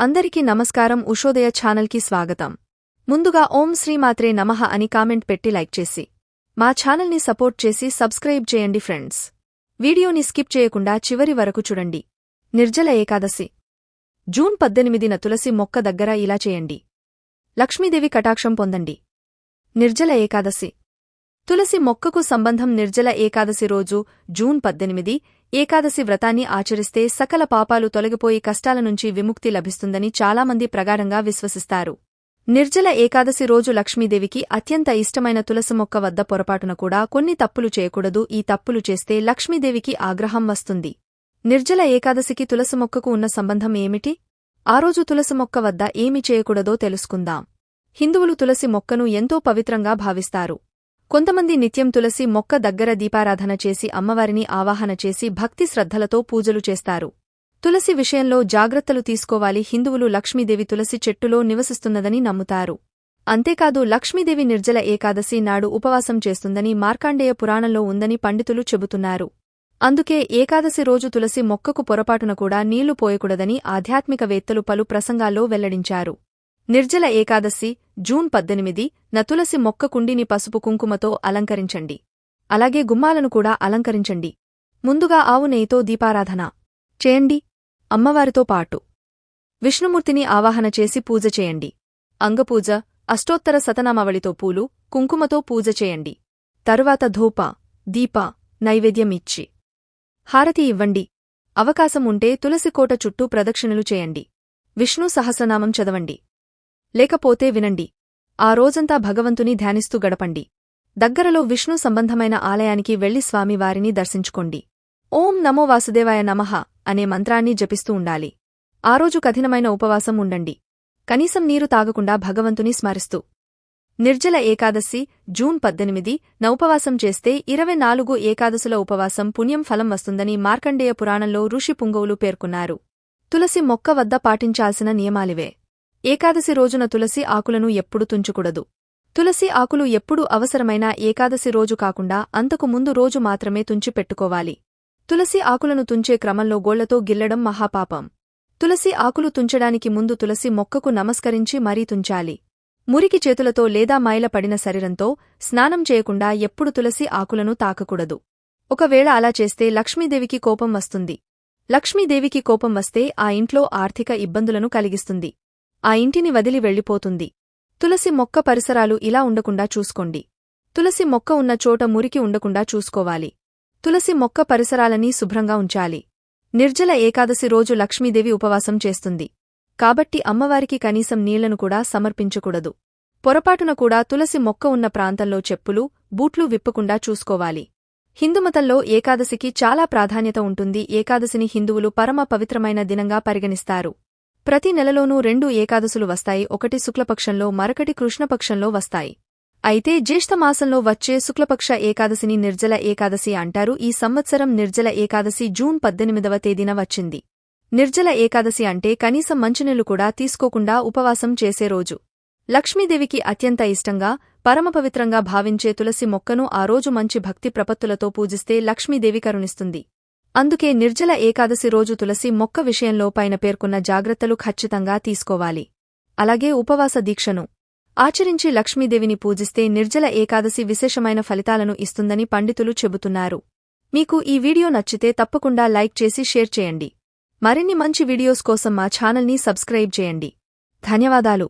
అందరికీ నమస్కారం. ఉషోదయ ఛానల్కి స్వాగతం. ముందుగా ఓం శ్రీమాత్రే నమః అని కామెంట్ పెట్టి లైక్ చేసి మా ఛానల్ని సపోర్ట్ చేసి సబ్స్క్రైబ్ చేయండి ఫ్రెండ్స్. వీడియోని స్కిప్ చేయకుండా చివరి వరకు చూడండి. నిర్జల ఏకాదశి. జూన్ పద్దెనిమిదిన తులసి మొక్క దగ్గర ఇలా చేయండి. లక్ష్మీదేవి కటాక్షం పొందండి. నిర్జల ఏకాదశి. తులసి మొక్కకు సంబంధం నిర్జల ఏకాదశి రోజు జూన్ పద్దెనిమిది. ఏకాదశి వ్రతాన్ని ఆచరిస్తే సకల పాపాలు తొలగిపోయి కష్టాల నుంచి విముక్తి లభిస్తుందని చాలామంది ప్రగాఢంగా విశ్వసిస్తారు. నిర్జల ఏకాదశి రోజు లక్ష్మీదేవికి అత్యంత ఇష్టమైన తులసి మొక్క వద్ద పొరపాటున కూడా కొన్ని తప్పులు చేయకూడదు. ఈ తప్పులు చేస్తే లక్ష్మీదేవికి ఆగ్రహం వస్తుంది. నిర్జల ఏకాదశికి తులసి మొక్కకు ఉన్న సంబంధం ఏమిటి? ఆ రోజు తులసి మొక్క వద్ద ఏమి చేయకూడదో తెలుసుకుందాం. హిందువులు తులసి మొక్కను ఎంతో పవిత్రంగా భావిస్తారు. కొంతమంది నిత్యం తులసి మొక్క దగ్గర దీపారాధన చేసి అమ్మవారిని ఆవాహన చేసి భక్తి శ్రద్ధలతో పూజలు చేస్తారు. తులసి విషయంలో జాగ్రత్తలు తీసుకోవాలి. హిందువులు లక్ష్మీదేవి తులసి చెట్టులో నివసిస్తున్నదని నమ్ముతారు. అంతేకాదు లక్ష్మీదేవి నిర్జల ఏకాదశి నాడు ఉపవాసం చేస్తుందని మార్కాండేయ పురాణంలో ఉందని పండితులు చెబుతున్నారు. అందుకే ఏకాదశి రోజు తులసి మొక్కకు పొరపాటున కూడా నీళ్ళు పోయకూడదని ఆధ్యాత్మికవేత్తలు పలు ప్రసంగాల్లో వెల్లడించారు. నిర్జల ఏకాదశి జూన్ పద్దెనిమిది నతులసి మొక్క కుండిని పసుపు కుంకుమతో అలంకరించండి. అలాగే గుమ్మాలను కూడా అలంకరించండి. ముందుగా ఆవు నెయ్యితో దీపారాధన. చేయండి. అమ్మవారితో పాటు. విష్ణుమూర్తిని ఆవాహన చేసి పూజ చేయండి. అంగపూజ అష్టోత్తర సతనామావళితో పూలు కుంకుమతో పూజ చేయండి. తరువాత ధూప దీప నైవేద్యం ఇచ్చి హారతి ఇవ్వండి. అవకాశం ఉంటే తులసికోట చుట్టూ ప్రదక్షిణలు చేయండి. విష్ణు సహస్రనామం చదవండి. లేకపోతే వినండి. ఆ రోజంతా భగవంతుని ధ్యానిస్తూ గడపండి. దగ్గరలో విష్ణు సంబంధమైన ఆలయానికి వెళ్ళి స్వామివారిని దర్శించుకోండి. ఓం నమో వాసుదేవాయ నమః అనే మంత్రాన్ని జపిస్తూ ఉండాలి. ఆ రోజు కఠినమైన ఉపవాసం ఉండండి. కనీసం నీరు తాగకుండా భగవంతుని స్మరిస్తూ. నిర్జల ఏకాదశి జూన్ పద్దెనిమిది న ఉపవాసం చేస్తే ఇరవై నాలుగు ఏకాదశుల ఉపవాసం పుణ్యం ఫలం వస్తుందని మార్కండేయ పురాణంలో ఋషి పుంగవులు పేర్కొన్నారు. తులసి మొక్క వద్ద పాటించాల్సిన నియమాలివే. ఏకాదశి రోజున తులసి ఆకులను ఎప్పుడు తుంచకూడదు. తులసి ఆకులు ఎప్పుడు అవసరమైన ఏకాదశి రోజు కాకుండా అంతకు ముందు రోజు మాత్రమే తుంచి పెట్టుకోవాలి. తులసి ఆకులను తుంచే క్రమంలో గోళ్ళతో గిల్లడం మహాపాపం. తులసి ఆకులు తుంచడానికి ముందు తులసి మొక్కకు నమస్కరించి మరీ తుంచాలి. మురికి చేతులతో లేదా మైల పడిన శరీరంతో స్నానం చేయకుండా ఎప్పుడు తులసి ఆకులను తాకకూడదు. ఒకవేళ అలా చేస్తే లక్ష్మీదేవికి కోపం వస్తుంది. లక్ష్మీదేవికి కోపం వస్తే ఆ ఇంట్లో ఆర్థిక ఇబ్బందులను కలిగిస్తుంది. ఆ ఇంటిని వదిలి వెళ్ళిపోతుంది. తులసి మొక్క పరిసరాలు ఇలా ఉండకుండా చూసుకోండి. తులసి మొక్క ఉన్న చోట మురికి ఉండకుండా చూసుకోవాలి. తులసి మొక్క పరిసరాలనీ శుభ్రంగా ఉంచాలి. నిర్జల ఏకాదశి రోజు లక్ష్మీదేవి ఉపవాసం చేస్తుంది. కాబట్టి అమ్మవారికి కనీసం నీళ్ళను కూడా సమర్పించకూడదు. పొరపాటున కూడా తులసి మొక్క ఉన్న ప్రాంతంలో చెప్పులు బూట్లు విప్పకుండా చూసుకోవాలి. హిందుమతంలో ఏకాదశికి చాలా ప్రాధాన్యత ఉంటుంది. ఏకాదశిని హిందువులు పరమ పవిత్రమైన దినంగా పరిగణిస్తారు. ప్రతి నెలలోనూ రెండు ఏకాదశులు వస్తాయి ఒకటి శుక్లపక్షంలో మరొకటి కృష్ణపక్షంలో వస్తాయి. అయితే జ్యేష్ఠమాసంలో వచ్చే శుక్లపక్ష ఏకాదశిని నిర్జల ఏకాదశి అంటారు. ఈ సంవత్సరం నిర్జల ఏకాదశి జూన్ పద్దెనిమిదవ తేదీన వచ్చింది. నిర్జల ఏకాదశి అంటే కనీసం మంచినీళ్ళు కూడా తీసుకోకుండా ఉపవాసం చేసే రోజు. లక్ష్మీదేవికి అత్యంత ఇష్టంగా పరమపవిత్రంగా భావించే తులసి మొక్కను ఆ రోజు మంచి భక్తి ప్రపత్తులతో పూజిస్తే లక్ష్మీదేవి కరుణిస్తుంది. అందుకే నిర్జల ఏకాదశి రోజు తులసి మొక్క విషయంలో పైన పేర్కొన్న జాగ్రత్తలు ఖచ్చితంగా తీసుకోవాలి. అలాగే ఉపవాస దీక్షను. ఆచరించి లక్ష్మీదేవిని పూజిస్తే నిర్జల ఏకాదశి విశేషమైన ఫలితాలను ఇస్తుందని పండితులు చెబుతున్నారు. మీకు ఈ వీడియో నచ్చితే తప్పకుండా లైక్ చేసి షేర్ చేయండి. మరిన్ని మంచి వీడియోస్ కోసం మా ఛానల్ని సబ్స్క్రైబ్ చేయండి. ధన్యవాదాలు.